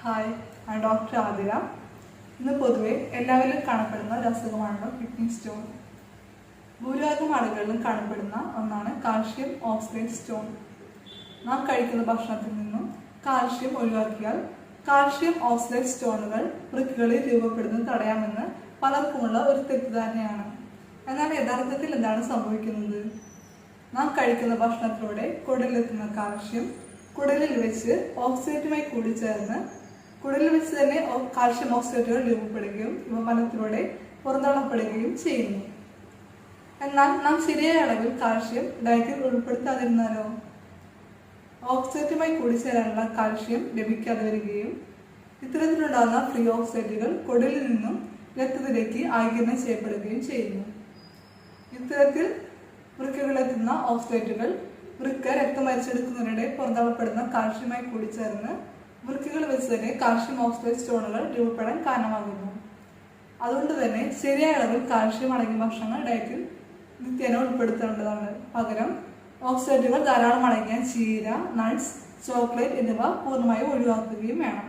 Hi ഞാൻ doctor Athira ഇന്ന് പൊതുവെ എല്ലാവരിലും കാണപ്പെടുന്ന ഒരു അസുഖമാണല്ലോ കിഡ്നി സ്റ്റോൺ ഭൂരിഭാഗം ആളുകളിലും കാണപ്പെടുന്ന ഒന്നാണ് കാൽഷ്യം ഓക്സലേറ്റ് സ്റ്റോൺ നാം കഴിക്കുന്ന ഭക്ഷണത്തിൽ നിന്നും കാൽഷ്യം ഒഴിവാക്കിയാൽ കാൽഷ്യം ഓക്സലേറ്റ് സ്റ്റോണുകൾ വൃക്കുകളിൽ രൂപപ്പെടുന്നത് തടയാമെന്ന് പലർക്കുമുള്ള ഒരു തെറ്റിദ്ധാരണയാണ് എന്നാൽ യഥാർത്ഥത്തിൽ എന്താണ് സംഭവിക്കുന്നത്? നാം കഴിക്കുന്ന ഭക്ഷണത്തിലൂടെ കുടലിലെത്തുന്ന കാൽഷ്യം കുടലിൽ വെച്ച് ഓക്സിജനുമായി കൂടിച്ചേർന്ന് കുടലിൽ വെച്ച് തന്നെ കാൽഷ്യം ഓക്സിഡേറ്റുകൾ രൂപപ്പെടുകയും ഇവ മലത്തിലൂടെ പുറന്തള്ളപ്പെടുകയും ചെയ്യുന്നു. എന്നാൽ നാം ശരിയായ അളവിൽ കാൽഷ്യം ഡയറ്റിൽ ഉൾപ്പെടുത്താതിരുന്നാലോ? ഓക്സിഡേറ്റുമായി കൂടിച്ചേരാനുള്ള കാൽഷ്യം ലഭിക്കാതെ വരികയും ഇത്തരത്തിലുണ്ടാകുന്ന ഫ്രീ ഓക്സൈഡുകൾ കുടലിൽ നിന്നും രക്തത്തിലേക്ക് ആഗിരണം ചെയ്യപ്പെടുകയും ചെയ്യുന്നു. ഇത്തരത്തിൽ വൃക്കകളിലെത്തുന്ന ഓക്സൈഡുകൾ വൃക്ക രക്തം വലിച്ചെടുക്കുന്നതിനിടെ പുറന്തള്ളപ്പെടുന്ന കാൽഷ്യമായി കൂടിച്ചേർന്ന് വൃക്കകൾ വെച്ച് തന്നെ കാൽഷ്യം ഓക്സൈഡ് സ്റ്റോണുകൾ രൂപപ്പെടാൻ കാരണമാകുന്നു. അതുകൊണ്ട് തന്നെ ശരിയായ അളവിൽ കാൽഷ്യം അടങ്ങിയ ഭക്ഷണങ്ങൾ ഡയറ്റിൽ നിത്യേന ഉൾപ്പെടുത്തേണ്ടതാണ്. പകരം ഓക്സൈഡുകൾ ധാരാളം അടങ്ങിയ ചീര നട്ട്സ് ചോക്ലേറ്റ് എന്നിവ പൂർണമായും ഒഴിവാക്കുകയും വേണം.